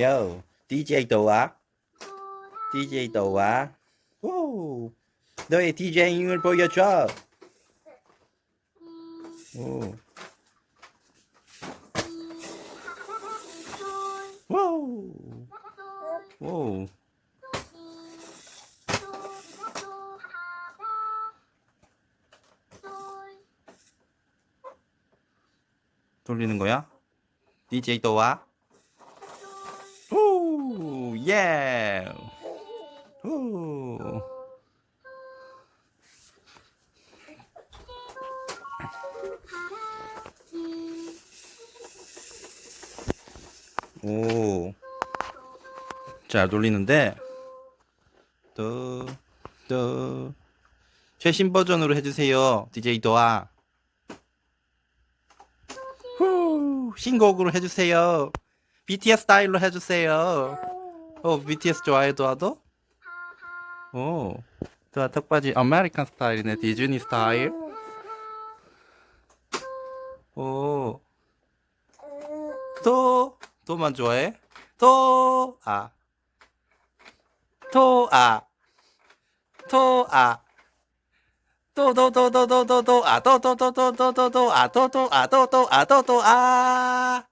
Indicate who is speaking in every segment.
Speaker 1: 요, DJ 도와. DJ 도와. 오, 너의 DJ잉을 보여줘. 오, 오, 오. 돌리는 거야? DJ 도와. 오, 예. 오. 오. 잘 돌리는데 또, 또 최신 버전으로 해주세요. DJ 도아. 후, 신곡으로 해주세요. BTS 스타일로 해주세요. 어 BTS 좋아해 도아도? 오 도아 턱받이 아메리칸 스타일이네 디즈니 스타일 오또 도만 좋아해? 또아또아또아또도도 도 도 도 도 도아또또또또또도도아또또아또또아또또아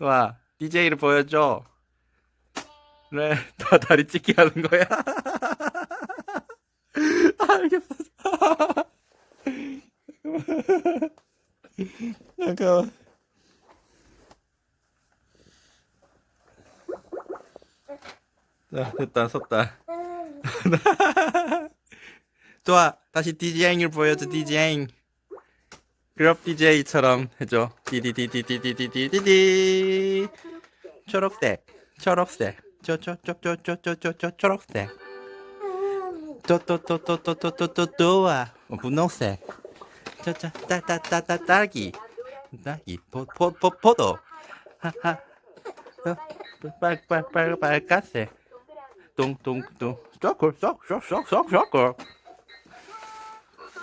Speaker 1: 와, DJ를 보여줘. 그래, 다 다리 찢기 하는 거야. 알겠어. 잠깐만. 자, 됐다, 섰다. 좋아, 다시 DJ잉을 보여줘, DJ잉. 그룹 DJ처럼 해줘. 디디디디디디디디디. 초록색, 초록색, 쪼쪼쪼쪼쪼쪼쪼 초록색. 또또또또또또또또또아 분홍색. 짜짜 따따따따 딸기. 딸기 포포포 포도. 하하. 빨빨빨 빨간색. 똥똥똥 쪼글 쏙쏙쏙쏙 쪼글.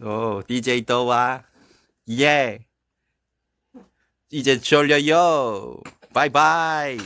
Speaker 1: 오 DJ 더와. 예. 이제 졸려요. 바이바이